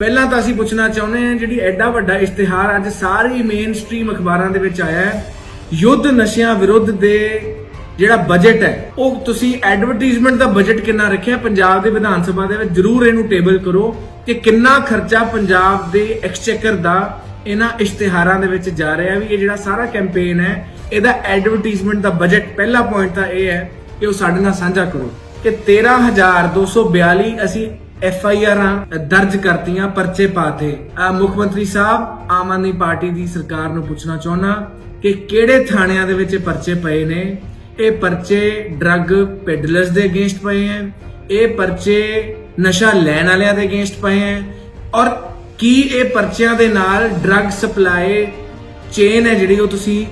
ਪਹਿਲਾਂ ਤਾਂ ਅਸੀਂ ਪੁੱਛਣਾ ਚਾਹੁੰਦੇ ਹਾਂ, ਜਿਹੜੀ ਐਡਾ ਵੱਡਾ ਇਸ਼ਤਿਹਾਰ ਅੱਜ ਸਾਰੀ ਮੇਨ ਸਟ੍ਰੀਮ ਅਖਬਾਰਾਂ ਦੇ ਵਿੱਚ ਆਇਆ ਹੈ, ਯੁੱਧ ਨਸ਼ਿਆਂ ਵਿਰੁੱਧ ਦੇ ਜਿਹੜਾ ਬਜਟ ਹੈ, ਉਹ ਤੁਸੀਂ ਐਡਵਰਟਾਈਜ਼ਮੈਂਟ ਦਾ ਬਜਟ ਕਿੰਨਾ ਰੱਖਿਆ? ਪੰਜਾਬ ਦੇ ਵਿਧਾਨ ਸਭਾ ਦੇ ਵਿੱਚ ਜਰੂਰ ਇਹਨੂੰ ਟੇਬਲ ਕਰੋ ਕਿ ਕਿੰਨਾ ਖਰਚਾ ਪੰਜਾਬ ਦੇ ਐਕਸਚੇਕਰ ਦਾ ਇਹਨਾਂ ਇਸ਼ਤਿਹਾਰਾਂ ਦੇ ਵਿੱਚ ਜਾ ਰਿਹਾ ਵੀ ਇਹ ਜਿਹੜਾ ਸਾਰਾ ਕੈਂਪੇਨ ਹੈ, ਇਹਦਾ ਐਡਵਰਟਾਈਜ਼ਮੈਂਟ ਦਾ ਬਜਟ ਪਹਿਲਾ ਪੁਆਇੰਟ ਤਾਂ ਇਹ ਹੈ ਕਿ ਉਹ ਸਾਡੇ ਨਾਲ ਸਾਂਝਾ ਕਰੋ ਕਿ 13242 ਅਸੀਂ ਐਫ ਆਈ ਆਰਾਂ ਦਰਜ ਕਰਤੀਆਂ, ਪਰਚੇ ਪਾਤੇ। ਅਹ ਮੁੱਖ ਮੰਤਰੀ ਸਾਹਿਬ, ਆਮ ਆਦਮੀ ਪਾਰਟੀ ਦੀ ਸਰਕਾਰ ਨੂੰ ਪੁੱਛਣਾ ਚਾਹੁੰਦਾ ਕਿ ਕਿਹੜੇ ਥਾਣਿਆਂ ਦੇ ਵਿੱਚ ਪਰਚੇ ਪਏ ਨੇ? ਇਹ ਪਰਚੇ ਡਰੱਗ ਪੈਡਲਰਸ ਦੇ ਅਗੇਂਸਟ ਪਏ ਹੈ ਇਹ ਪਰਚੇ ਨਸ਼ਾ ਲੈਣ ਵਾਲਿਆਂ ਦੇ ਅਗੇਂਸਟ ਪਏ ਹੈ ਔਰ ਕੀ ਇਹ ਪਰਚਿਆਂ ਦੇ ਨਾਲ ਡਰੱਗ ਸਪਲਾਈ ਚੇਨ ਹੈ ਜਿਹੜੀ ਉਹ ਤੁਸੀਂ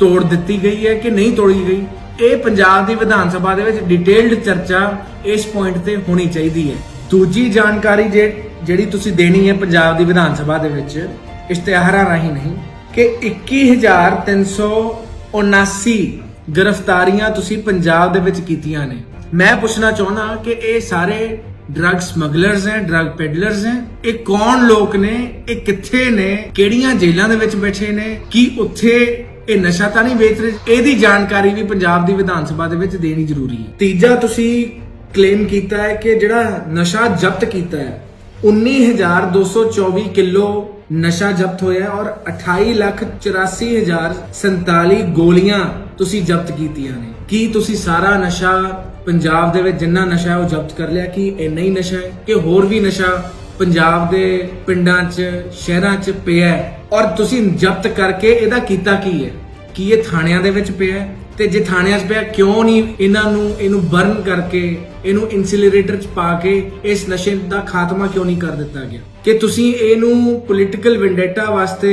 ਤੋੜ ਦਿੱਤੀ ਗਈ ਹੈ ਕਿ ਨਹੀਂ ਤੋੜੀ ਗਈ? ਇਹ ਪੰਜਾਬ ਦੀ ਵਿਧਾਨ ਸਭਾ ਦੇ ਵਿੱਚ ਡਿਟੇਲਡ ਚਰਚਾ ਇਸ ਪੁਆਇੰਟ ਤੇ ਹੋਣੀ ਚਾਹੀਦੀ ਹੈ ਦੂਜੀ ਜਾਣਕਾਰੀ ਜਿਹੜੀ ਤੁਸੀਂ ਦੇਣੀ ਹੈ ਪੰਜਾਬ ਦੀ ਵਿਧਾਨ ਸਭਾ ਦੇ ਵਿੱਚ, ਇਸ਼ਤਿਹਾਰਾਂ ਰਾਹੀਂ ਨਹੀਂ, ਕਿ 21379 ਗ੍ਰਿਫਤਾਰੀਆਂ ਤੁਸੀਂ ਪੰਜਾਬ ਦੇ ਵਿੱਚ ਕੀਤੀਆਂ ਨੇ। ਮੈਂ ਪੁੱਛਣਾ ਚਾਹੁੰਦਾ ਕਿ ਇਹ ਸਾਰੇ ਡਰੱਗ ਸਮਗਲਰਸ ਹੈ ਡਰੱਗ ਪੈਡਲਰਸ ਹੈ, ਇਹ ਕੌਣ ਲੋਕ ਨੇ, ਇਹ ਕਿੱਥੇ ਨੇ, ਕਿਹੜੀਆਂ ਜੇਲ੍ਹਾਂ ਦੇ ਵਿੱਚ ਬੈਠੇ ਨੇ, ਕੀ ਉੱਥੇ ਇਹ ਨਸ਼ਾ ਤਾਂ ਨਹੀਂ ਵੇਚ ਰਹੇ? ਇਹਦੀ ਜਾਣਕਾਰੀ ਵੀ ਪੰਜਾਬ ਦੀ ਵਿਧਾਨ ਸਭਾ ਦੇ ਵਿੱਚ ਦੇਣੀ ਜ਼ਰੂਰੀ ਹੈ। ਤੀਜਾ ਤੁਸੀਂ ਕਲੇਮ ਕੀਤਾ ਹੈ ਕਿ ਜਿਹੜਾ ਨਸ਼ਾ ਜ਼ਬਤ ਕੀਤਾ ਹੈ 19224 ਕਿਲੋ ਨਸ਼ਾ ਜ਼ਬਤ ਹੋਇਆ ਔਰ 2884047 ਗੋਲੀਆਂ ਤੁਸੀਂ ਜ਼ਬਤ ਕੀਤੀਆਂ ਨੇ। ਕੀ ਤੁਸੀਂ ਸਾਰਾ ਨਸ਼ਾ ਪੰਜਾਬ ਦੇ ਵਿੱਚ ਜਿੰਨਾ ਨਸ਼ਾ ਹੈ ਉਹ ਜ਼ਬਤ ਕਰ ਲਿਆ? ਕਿ ਇੰਨਾ ਹੀ ਨਸ਼ਾ ਹੈ ਕਿ ਹੋਰ ਵੀ ਨਸ਼ਾ ਪੰਜਾਬ ਦੇ ਪਿੰਡਾਂ 'ਚ, ਸ਼ਹਿਰਾਂ 'ਚ ਪਿਆ ਔਰ ਤੁਸੀਂ ਜ਼ਬਤ ਕਰਕੇ ਇਹਦਾ ਕੀਤਾ ਕੀ ਹੈ? ਕੀ ਇਹ ਥਾਣਿਆਂ ਦੇ ਵਿੱਚ ਪਿਆ ਤੇ ਜੇ ਥਾਣਿਆਂ 'ਚ ਪਿਆ, ਕਿਉਂ ਨਹੀਂ ਇਹਨਾਂ ਨੂੰ, ਇਹਨੂੰ ਬਰਨ ਕਰਕੇ, ਇਹਨੂੰ ਇਨਸਿਲਰੇਟਰ 'ਚ ਪਾ ਕੇ ਇਸ ਨਸ਼ੇ ਦਾ ਖਾਤਮਾ ਕਿਉਂ ਨਹੀਂ ਕਰ ਦਿੱਤਾ ਗਿਆ? ਕਿ ਤੁਸੀਂ ਇਹਨੂੰ ਪੋਲਿਟੀਕਲ ਵੈਂਡੇਟਾ ਵਾਸਤੇ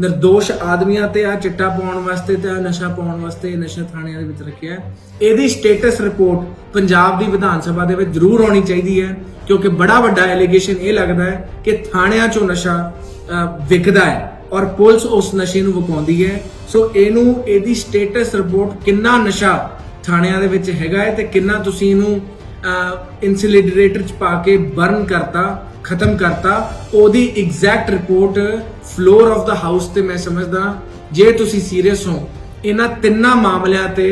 નિર્ਦੋਸ਼ ਆਦਮੀਆਂ ਤੇ ਆ ਚਿੱਟਾ ਪਾਉਣ ਵਾਸਤੇ ਤੇ ਆਹ ਨਸ਼ਾ ਪਾਉਣ ਵਾਸਤੇ ਇਹ ਨਸ਼ਾ ਥਾਣਿਆਂ ਦੇ ਵਿੱਚ ਰੱਖਿਆ ਇਹਦੀ ਸਟੇਟਸ ਰਿਪੋਰਟ ਪੰਜਾਬ ਦੀ ਵਿਧਾਨ ਸਭਾ ਦੇ ਵਿੱਚ ਜ਼ਰੂਰ ਆਉਣੀ ਚਾਹੀਦੀ ਹੈ, ਕਿਉਂਕਿ ਬੜਾ ਵੱਡਾ ਐਲੀਗੇਸ਼ਨ ਇਹ ਲੱਗਦਾ ਹੈ ਕਿ ਥਾਣਿਆਂ 'ਚੋਂ ਨਸ਼ਾ ਵਿਕਦਾ ਹੈ। ਔਰ ਪੁਲਿਸ ਉਸ ਨਸ਼ੇ ਨੂੰ ਵਕਾਉਂਦੀ ਹੈ। ਸੋ ਇਹਨੂੰ, ਇਹਦੀ ਸਟੇਟਸ ਰਿਪੋਰਟ ਕਿੰਨਾ ਨਸ਼ਾ ਥਾਣਿਆਂ ਦੇ ਵਿੱਚ ਹੈਗਾ ਹੈ ਤੇ ਕਿੰਨਾ ਤੁਸੀਂ ਇਹਨੂੰ ਇਨਸਿਲਰੇਟਰ ਚ ਪਾ ਕੇ ਬਰਨ ਕਰਤਾ, ਖਤਮ ਕਰਤਾ, ਉਹਦੀ exact report floor of the house ਤੇ ਮੈਂ ਸਮਝਦਾ, ਜੇ ਤੁਸੀਂ ਸੀਰੀਅਸ ਹੋ, ਇਹਨਾਂ ਤਿੰਨਾਂ ਮਾਮਲਿਆਂ ਤੇ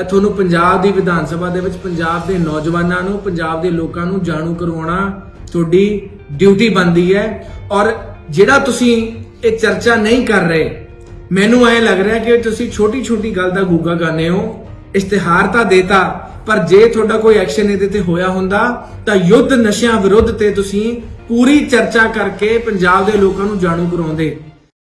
ਤੁਹਾਨੂੰ ਪੰਜਾਬ ਦੀ ਵਿਧਾਨ ਸਭਾ ਦੇ ਵਿੱਚ, ਪੰਜਾਬ ਦੇ ਨੌਜਵਾਨਾਂ ਨੂੰ, ਪੰਜਾਬ ਦੇ ਲੋਕਾਂ ਨੂੰ ਜਾਣੂ ਕਰਵਾਉਣਾ ਤੁਹਾਡੀ ਡਿਊਟੀ ਬਣਦੀ ਹੈ। ਔਰ ਜਿਹੜਾ ਤੁਸੀਂ ਇਹ ਚਰਚਾ ਨਹੀਂ ਕਰ ਰਹੇ। ਮੈਨੂੰ ਐ ਲੱਗ ਰਿਹਾ ਕਿ ਤੁਸੀਂ ਛੋਟੀ ਛੋਟੀ ਗੱਲ ਦਾ ਗੂਗਾ ਗਾਨੇ ਹੋ। ਇਸ਼ਤਿਹਾਰ ਤਾਂ ਦੇਤਾ, ਪਰ ਜੇ ਤੁਹਾਡਾ ਕੋਈ ਐਕਸ਼ਨ ਇਹਦੇ ਤੇ ਹੋਇਆ ਹੁੰਦਾ, ਤਾਂ ਯੁੱਧ ਨਸ਼ਿਆਂ ਵਿਰੁੱਧ ਤੇ ਤੁਸੀਂ ਪੂਰੀ ਚਰਚਾ ਕਰਕੇ ਪੰਜਾਬ ਦੇ ਲੋਕਾਂ ਨੂੰ ਜਾਣੂ ਕਰਾਉਂਦੇ।